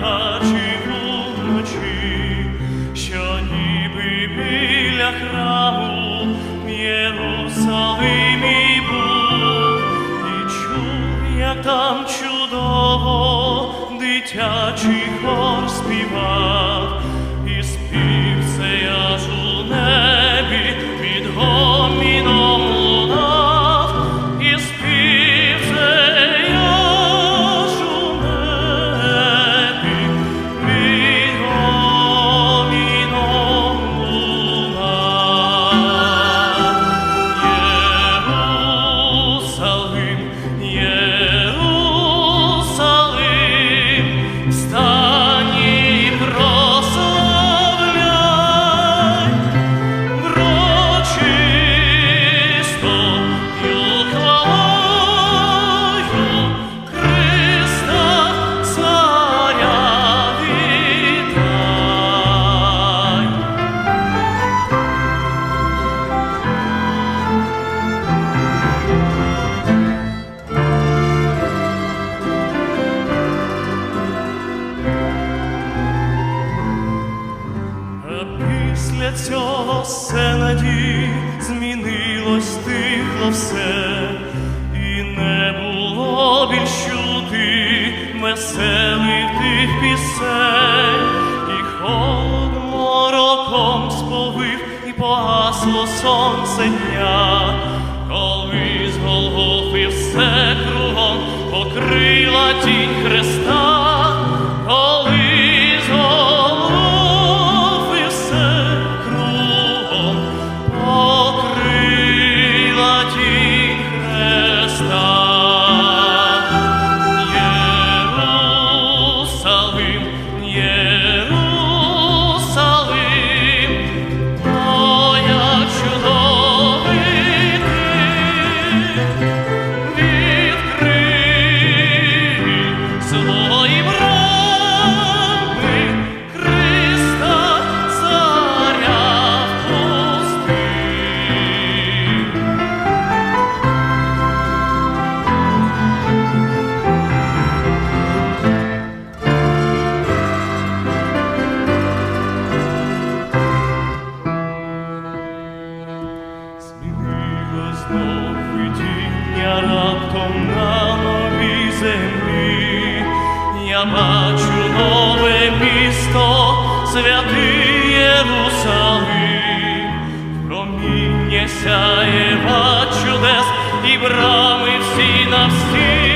бачив уночі, що ніби біля храму в Єрусалимі був, і чув, як там чудово дитячий хор співав. Цього все надій. Змінилось тихо все, і не було більш чути веселих тих пісень, і холод мороком сповив, і погасло сонце дня, коли з Голгофи все кругом покрила тінь Христа. Видіння раптом на новій землі. Я бачу нове місто, святий Єрусалим. Проміння сяє чудес і брами всі на всі.